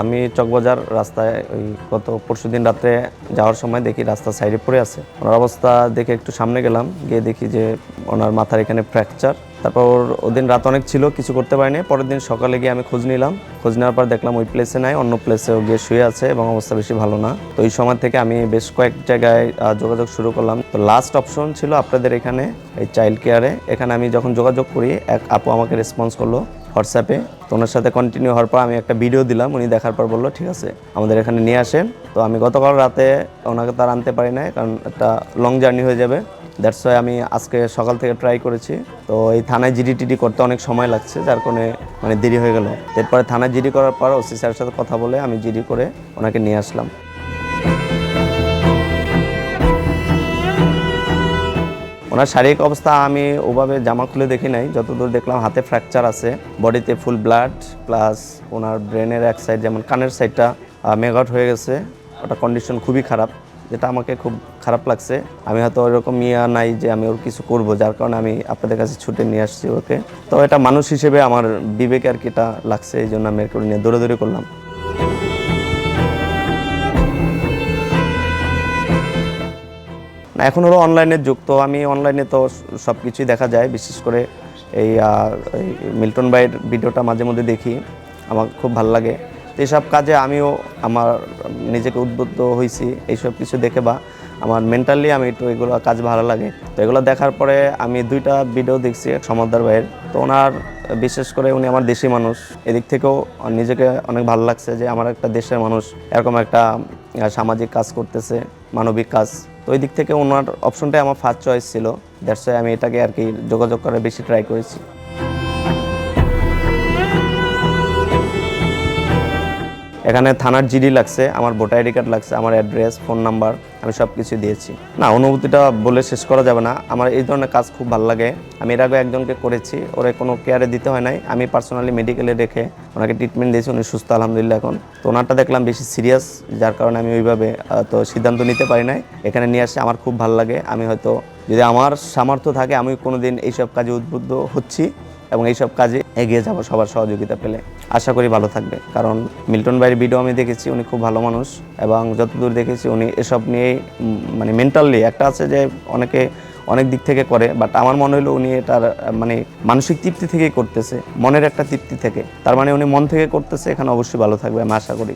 আমি চকবাজার রাস্তায় ওই গত পরশুদিন রাত্রে যাওয়ার সময় দেখি রাস্তার সাইডে পড়ে আছে। ওনার অবস্থা দেখে একটু সামনে গেলাম, গিয়ে দেখি যে ওনার মাথার এখানে ফ্র্যাকচার। তারপর ওদিন রাত অনেক ছিল, কিছু করতে পারিনি। পরের দিন সকালে গিয়ে আমি খোঁজ নিলাম। খোঁজ নেওয়ার পর দেখলাম ওই প্লেসে নাই, অন্য প্লেসেও গিয়ে শুয়ে আছে এবং অবস্থা বেশি ভালো না। তো এই সময় থেকে আমি বেশ কয়েক জায়গায় যোগাযোগ শুরু করলাম। তো লাস্ট অপশন ছিল আপনাদের এখানে এই চাইল্ড কেয়ারে এখানে আমি যখন যোগাযোগ করি, এক আপু আমাকে রেসপন্স করল হোয়াটসঅ্যাপে। তো ওনার সাথে কন্টিনিউ হওয়ার পর আমি একটা ভিডিও দিলাম, উনি দেখার পর বলল, ঠিক আছে, আমাদের এখানে নিয়ে আসেন। তো আমি গতকাল রাতে ওনাকে তার আনতে পারি নাই, কারণ একটা লং জার্নি হয়ে যাবে। দ্যাটস ওয়াই আমি আজকে সকাল থেকে ট্রাই করেছি। তো এই থানায় জিডি টিডি করতে অনেক সময় লাগছে, যার কারণে মানে দেরি হয়ে গেল। এরপরে থানায় জিডি করার পর ওসি স্যারের সাথে কথা বলে আমি জিডি করে ওনাকে নিয়ে আসলাম। ওনার শারীরিক অবস্থা আমি ওভাবে জামা খুলে দেখি নাই। যতদূর দেখলাম হাতে ফ্র্যাকচার আছে বডিতে ফুল ব্লাড প্লাস ওনার ব্রেনের এক সাইড যেমন কানের সাইডটা মেগট হয়ে গেছে। ওটা কন্ডিশন খুবই খারাপ, যেটা আমাকে খুব খারাপ লাগছে। আমি হয়তো ওইরকম ইয়া নাই যে আমি ওর কিছু করব, যার কারণে আমি আপনাদের কাছে ছুটে নিয়ে আসছি ওকে। তো এটা মানুষ হিসেবে আমার বিবেকে আর কি এটা লাগছে, এই জন্য আমি একটু নিয়ে দৌড়াদৌড়ি করলাম। এখন হলো অনলাইনের যুগ তো আমি অনলাইনে তো সব কিছুই দেখা যায়, বিশেষ করে এই মিল্টন বাইয়ের ভিডিওটা মাঝে মধ্যে দেখি। আমার খুব ভালো লাগে। তো এইসব কাজে আমিও আমার, নিজেকে উদ্বুদ্ধ হয়েছি এইসব কিছু দেখে বা আমার মেন্টালি আমি একটু এগুলো কাজ ভালো লাগে। তো এগুলো দেখার পরে আমি দুইটা ভিডিও দেখছি সমদ্দার ভাইয়ের। তো ওনার, বিশেষ করে উনি আমার দেশি মানুষ। এদিক থেকেও নিজেকে অনেক ভালো লাগছে যে আমার একটা দেশের মানুষ এরকম একটা, সামাজিক কাজ করতেছে, মানবিক কাজ। ওই দিক থেকে ওনার অপশনটাই আমার ফার্স্ট চয়েস ছিল। দ্যাটস আমি এটাকে আর কি যোগাযোগ করার বেশি ট্রাই করেছি। এখানে থানার জিডি লাগছে, আমার ভোটার আইডি কার্ড লাগছে, আমার অ্যাড্রেস, ফোন নাম্বার, আমি সব কিছু দিয়েছি। না, অনুভূতিটা বলে শেষ করা যাবে না। আমার এই ধরনের কাজ খুব ভালো লাগে। আমি এর আগে একজনকে করেছি, ওরে কোনো কেয়ারে দিতে হয় নাই। আমি পার্সোনালি মেডিকেলে রেখে ওনাকে ট্রিটমেন্ট দিয়েছি, উনি সুস্থ, আলহামদুলিল্লাহ এখন। তো ওনারটা দেখলাম বেশি সিরিয়াস যার কারণে আমি ওইভাবে তো সিদ্ধান্ত নিতে পারি নাই। এখানে নিয়ে আসে, আমার খুব ভালো লাগে। আমি হয়তো, যদি আমার সামর্থ্য থাকে, আমি কোনোদিন এইসব কাজে উদ্বুদ্ধ হচ্ছি এবং এইসব কাজে এগিয়ে যাব সবার সহযোগিতা পেলে। আশা করি ভালো থাকবে। কারণ মিল্টন ভাইয়ের ভিডিও আমি দেখেছি, উনি খুব ভালো মানুষ এবং যতদূর দেখেছি উনি এসব নিয়েই মানে মেন্টালি একটা আছে যে অনেকে অনেক দিক থেকে করে বাট আমার মনে হলো উনি এটার মানে মানসিক তৃপ্তি থেকেই করতেছে, মনের একটা তৃপ্তি থেকে। তার মানে উনি মন থেকে করতেছে, এখানে অবশ্যই ভালো থাকবে আমি আশা করি।